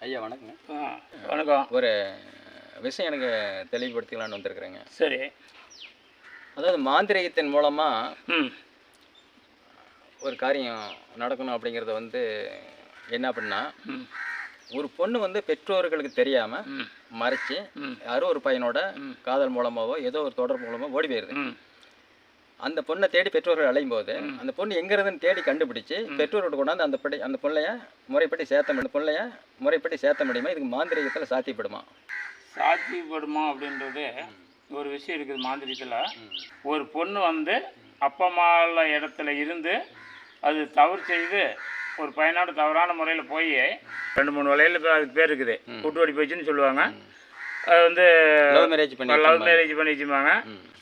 ஐயா வணக்கங்க. வணக்கம். ஒரு விஷயம் எனக்கு தெளிவுபடுத்திக்கலான்னு வந்திருக்கிறேங்க. சரி. அதாவது மாந்திரீகத்தின் மூலமாக ம். ஒரு காரியம் நடக்கணும் அப்படிங்கிறத வந்து என்ன அப்படின்னா ஒரு பொண்ணு வந்து பெற்றோர்களுக்கு தெரியாமல் ம். மறைச்சு யாரோ ஒரு பையனோட. காதல் மூலமாவோ ஏதோ ஒரு தொடர்பு மூலமாக ஓடி போயிருது. ம். அந்த பொண்ணை தேடி பெற்றோர்கள் அலையும் போது அந்த பொண்ணு எங்க இருந்துன்னு தேடி கண்டுபிடிச்சு பெற்றோர்கிட்ட கொண்டாந்து அந்த படி அந்த பொண்ணைய முறைப்படி சேர்த்த முடியும்? பொண்ணைய முறைப்படி சேர்த்த முடியுமா? இதுக்கு மாந்திரீகத்தில் சாத்தியப்படுமா? சாத்தியப்படுமா அப்படின்றது ஒரு விஷயம் இருக்குது மாந்திரியத்தில் ஒரு பொண்ணு வந்து அப்பா அம்மா உள்ள இடத்துல இருந்து அது தவறு செய்து ஒரு பையனோட தவறான முறையில் போய் ரெண்டு மூணு வலையில் அதுக்கு பேர் இருக்குது. கூட்டுவடி போச்சுன்னு சொல்லுவாங்க. அது வந்து லவ் மேரேஜ் பண்ணி லவ் மேரேஜ் பண்ணி வச்சுப்பாங்க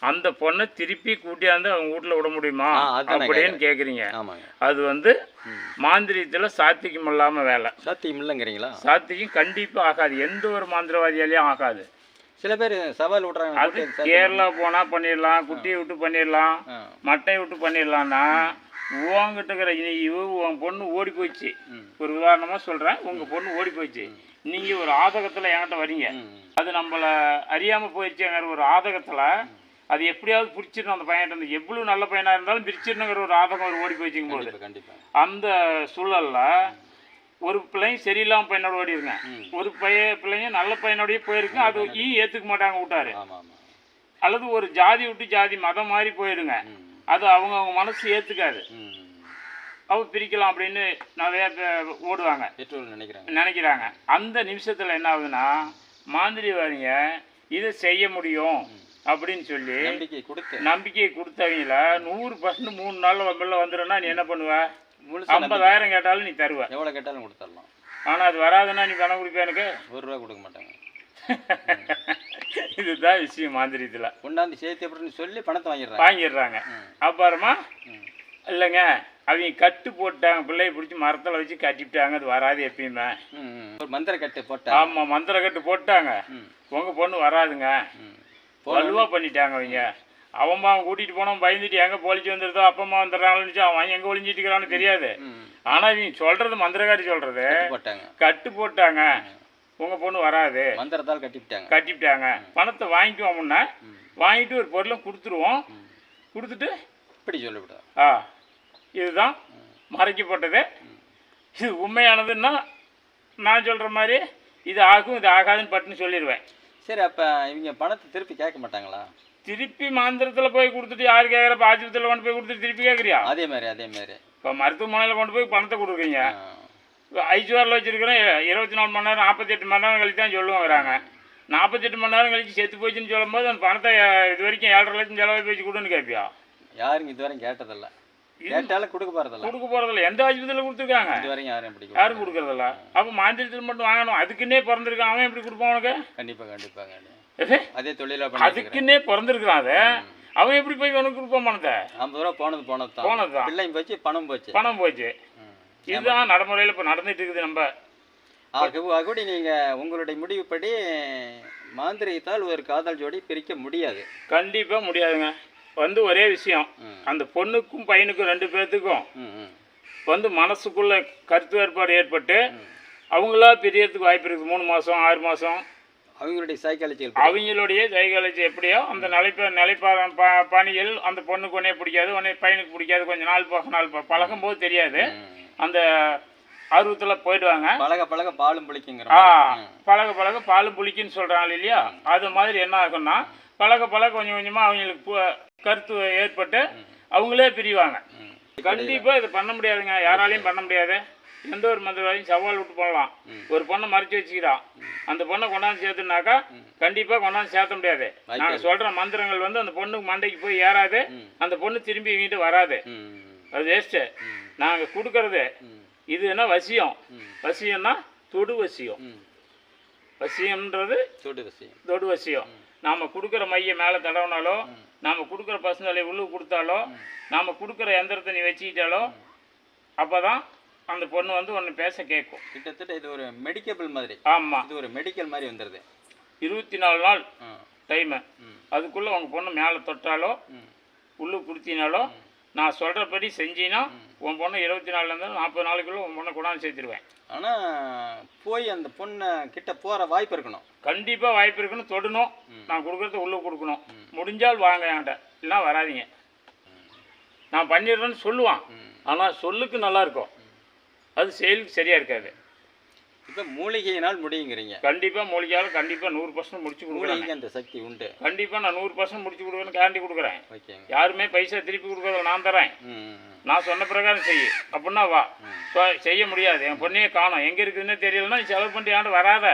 அந்த பொண்ணை திருப்பி கூட்டியாந்து அவங்க வீட்டில் விட முடியுமா? அப்படின்னு கேட்குறீங்க அது வந்து மாந்திரியத்தில் சாத்தியம் இல்லாமல் வேலை. சாத்தியம் இல்லைங்கிறீங்களா? சாத்தியம் கண்டிப்பாக ஆகாது. எந்த ஒரு மாந்திரவாதியாலையும் ஆகாது. சில பேர் சவால் விடுறாங்க. அது கேரளா போனால் பண்ணிடலாம் குட்டியை விட்டு பண்ணிடலாம். மட்டையை விட்டு பண்ணிடலாம்னா உங்ககிட்ட இருக்கிற இவ உன் பொண்ணு ஓடி போயிடுச்சு ஒரு உதாரணமாக சொல்கிறேன் உங்கள் பொண்ணு ஓடி போயிடுச்சு நீங்கள் ஒரு ஆதகத்தில் என்கிட்ட வரீங்க. அது நம்மளை அறியாமல் போயிடுச்சுங்கிற ஒரு ஆதகத்தில் அது எப்படியாவது பிடிச்சிடணும் அந்த பையன்கிட்ட இருந்து. எவ்வளோ நல்ல பையனாக இருந்தாலும் பிரிச்சிடணுங்கிற ஒரு ஆதகம் ஒரு ஓடி போயிடுச்சுங்க போது. அந்த சூழல்ல ஒரு பிள்ளையும் சரியில்லாம பையனோட ஓடி இருங்க ஒரு பைய பிள்ளைங்க நல்ல பையனோடய போயிருங்க அது ஈ ஏத்துக்க மாட்டாங்க விட்டாரு. அல்லது ஒரு ஜாதி விட்டு ஜாதி மதம் மாதிரி போயிடுங்க. அது அவங்க அவங்க மனசு ஏத்துக்காது. ம். அவ பிரிக்கலாம் அப்படின்னு நிறைய ஓடுவாங்க. பெற்றோர்கள் நினைக்கிறாங்க. நினைக்கிறாங்க. அந்த நிமிஷத்துல என்ன ஆகுதுன்னா மாந்திரிவாதிங்க இதை செய்ய முடியும். அப்படின்னு சொல்லி நம்பிக்கை கொடுத்து. நம்பிக்கையை கொடுத்தவங்கள நூறு பர்சன்ட் மூணு நாள் வெளில வந்துடும்னா நீ என்ன பண்ணுவ? ஐம்பதாயிரம் கேட்டாலும் நீ தருவ. எவ்வளவு கேட்டாலும் கொடுத்துடலாம். ஆனா அது வராதுன்னா நீ பணம் கொடுப்ப எனக்கு? ஒரு ரூபா கொடுக்க மாட்டாங்க. இதுதான் விஷயம் மாந்திரியத்தில் கொண்டாந்து சேர்த்து அப்படின்னு சொல்லி பணத்தை வாங்கிடுறாங்க. வாங்கிடுறாங்க. அப்புறமா இல்லைங்க அவங்க கட்டு போட்டாங்க பிள்ளைய பிடிச்சி மரத்தில் வச்சு கட்டிவிட்டாங்க அது வராது எப்பயுமே. ஒரு மந்திர கட்டு போட்டா. ஆமாம் மந்திர கட்டு போட்டாங்க. ம். உங்க பொண்ணு வராதுங்க. வலுவாக பண்ணிட்டாங்க அவங்க. அவன் அவன் கூட்டிகிட்டு போனோம் பயந்துட்டு எங்கே பொழிச்சு வந்துருதோ அப்பா அம்மா வந்துடுறாங்கன்னு அவன் எங்கே ஒளிஞ்சிட்டு இருக்கிறான்னு தெரியாது. ஆனால் இவங்க சொல்கிறது மந்திரகாரி சொல்கிறது போட்டாங்க. கட்டு போட்டாங்க. உங்கள் பொண்ணு வராது. மந்திரத்தால் கட்டிவிட்டாங்க. கட்டிவிட்டாங்க. பணத்தை வாங்கிக்குவோம்னா வாங்கிட்டு ஒரு பொருளை கொடுத்துருவோம். கொடுத்துட்டு இப்படி சொல்லிவிடுதா ஆ. இதுதான் மறைக்கப்பட்டது. இது உண்மையானதுன்னா நான் சொல்கிற மாதிரி இது ஆகும் இது ஆகாதுன்னு பட்டுன்னு சொல்லிடுவேன் சரி அப்ப இவங்க பணத்தை திருப்பி கேட்க மாட்டாங்களா? திருப்பி மாந்திரத்தில் போய் கொடுத்துட்டு யார் கேட்குறப்ப ஆஸ்பத்திரியில் கொண்டு போய் கொடுத்துட்டு திருப்பி கேட்குறியா அதே மாதிரி அதே மாதிரி. இப்போ மருத்துவமனையில் கொண்டு போய் பணத்தை கொடுக்குறீங்க. ஆ. ஐசிஆரில் வச்சுருக்கிறேன் இருபத்தி நாலு மணி நேரம் நாற்பத்தெட்டு மணி நேரம் கழிச்சு தான் சொல்லுவாங்கிறாங்க நாற்பத்தெட்டு மணி நேரம் கழிச்சு செத்து போச்சுன்னு சொல்லும்போது அந்த பணத்தை இது வரைக்கும் ஏழரை லட்சம் செலவு பேச்சு கொடுன்னு கேட்பியா? யாரும் இதுவரையும் கேட்டதில்ல. கேட்டாலும் கொடுக்க போறதில்ல. கொடுக்க போகிறதில்ல எந்த ஆஸ்பத்திரியில் கொடுத்துருக்காங்க? இதுவரையும் யாரும் கொடுக்க- யாரும் கொடுக்கறதில்ல. அப்போ மாந்திரத்தில் மட்டும் வாங்கணும். அதுக்குன்னே பிறந்திருக்கான். அவன் எப்படி கொடுப்பான் உனக்கு? கண்டிப்பா கண்டிப்பா கண்டிப்பா. எது? அதே தொழிலா பண்ணி அதுக்குன்னே பிறந்திருக்கிறான் அது. அவன் எப்படி போய் உனக்கு கொடுப்பான் பணத்தை? ஐம்பது ரூபா போனது போனது தான். போனது தான் பிள்ளைங்க போச்சு பணம் போச்சு. பணம் போச்சு. இதுதான் நடைமுறையில் இப்போ நடந்துட்டு இருக்குது நம்ம. ஆகவே ஆகவே நீங்க உங்களுடைய முடிவுப்படி மாந்திரிகத்தால் ஒரு காதல் ஜோடி பிரிக்க முடியாது. கண்டிப்பாக முடியாதுங்க. வந்து ஒரே விஷயம். அந்த பொண்ணுக்கும் பையனுக்கும் ரெண்டு பேர்த்துக்கும் வந்து மனசுக்குள்ள கருத்து வேறுபாடு ஏற்பட்டு அவங்களா பிரியறதுக்கு வாய்ப்பு இருக்குது. மூணு மாதம் ஆறு மாதம் அவங்களுடைய சைக்காலஜிக்கல் அவங்களுடைய சைக்காலஜி எப்படியோ அந்த நிலைப்ப நிலைப்பார ப பணிகள் அந்த பொண்ணுக்கு ஒன்றே பிடிக்காது ஒன்றே பையனுக்கு பிடிக்காது. கொஞ்சம் நாள் போக நாள் பழகும் போது தெரியாது. அந்த ஆர்வத்தில் போயிடுவாங்க. பழக பழக பாலும் புளிக்குங்கிற ஆ. பழக பழக பாலும் புளிக்குன்னு சொல்கிறாங்க இல்லையா? அது மாதிரி என்ன ஆகும்னா பழக பழக கொஞ்சம் கொஞ்சமாக அவங்களுக்கு கருத்து ஏற்பட்டு அவங்களே பிரிவாங்க. கண்டிப்பாக இது பண்ண முடியாதுங்க. யாராலையும் பண்ண முடியாது. எந்த ஒரு மந்திரவாதியும் சவால் விட்டு போடலாம். ஒரு பொண்ணை மறைச்சு வச்சுக்கிறான் அந்த பொண்ணை கொண்டாந்து சேர்த்துனாக்கா கண்டிப்பாக கொண்டாந்து சேர்த்த முடியாது. நாங்கள் சொல்கிற மந்திரங்கள் வந்து அந்த பொண்ணுக்கு மண்டைக்கு போய் ஏறாது. அந்த பொண்ணு திரும்பி இவங்கிட்ட வராது. அது வேஸ்ட்டு நாங்கள் கொடுக்கறது இது என்ன வசியம்? வசியம்னா தொடு வசியம். வசியம்ன்றது தொடு விஷயம் தொடு வசியம் நாம் கொடுக்குற மைய மேலே தடவினாலோ நாம் கொடுக்குற பசுந்தலை உள்ளுக்கு கொடுத்தாலோ நாம் கொடுக்குற எந்திரத்தை நீ வச்சுக்கிட்டாலோ அப்போ தான் அந்த பொண்ணு வந்து ஒன்று பேச கேட்கும் கிட்டத்தட்ட இது ஒரு மெடிக்கபிள் மாதிரி. ஆமாம் இது ஒரு மெடிக்கல் மாதிரி வந்துடுது இருபத்தி நாலு நாள் டைமு அதுக்குள்ளே உங்கள் பொண்ணு மேலே தொட்டாலோ ம். உள்ளுக்கு கொடுத்தினாலோ நான் சொல்கிறபடி செஞ்சினா உன் பொண்ணு இருபத்தி நாலுலேருந்து நாற்பது நாளைக்குள்ள உன் பொண்ணை கொண்டாந்து சேர்த்துருவேன். ஆனால் போய் அந்த பொண்ணை கிட்ட போகிற வாய்ப்பு இருக்கணும். கண்டிப்பாக வாய்ப்பு இருக்குன்னு தொடணும். நான் கொடுக்குறத உள்ளே கொடுக்கணும். முடிஞ்சால் வாங்க என்கிட்ட. இல்லைன்னா வராதீங்க. நான் பண்ணிடுறேன்னு சொல்லுவான். ஆனால் சொல்லுக்கு நல்லா இருக்கும். அது செயலுக்கு சரியாக இருக்காது. இப்போ மூலிகையினால் முடியுங்கிறீங்க. கண்டிப்பாக மூலிகையால் கண்டிப்பாக நூறு பர்சன்ட் முடிச்சு கொடுக்குறேன் அந்த சக்தி உண்டு. கண்டிப்பாக நான் நூறு பர்சன்ட் முடிச்சு கொடுக்குறேன்னு கேரண்டி கொடுக்குறேன். ஓகேங்க. யாருமே பைசா திருப்பி கொடுக்குறத நான் தரேன். நான் சொன்ன பிரகாரம் செய். அப்படின்னா வா. செய்ய முடியாது. என் பொண்ணையே காணோம். எங்கே இருக்குதுன்னே தெரியலன்னா செலவு பண்ணிட்டு ஏன்ட்டு வராத.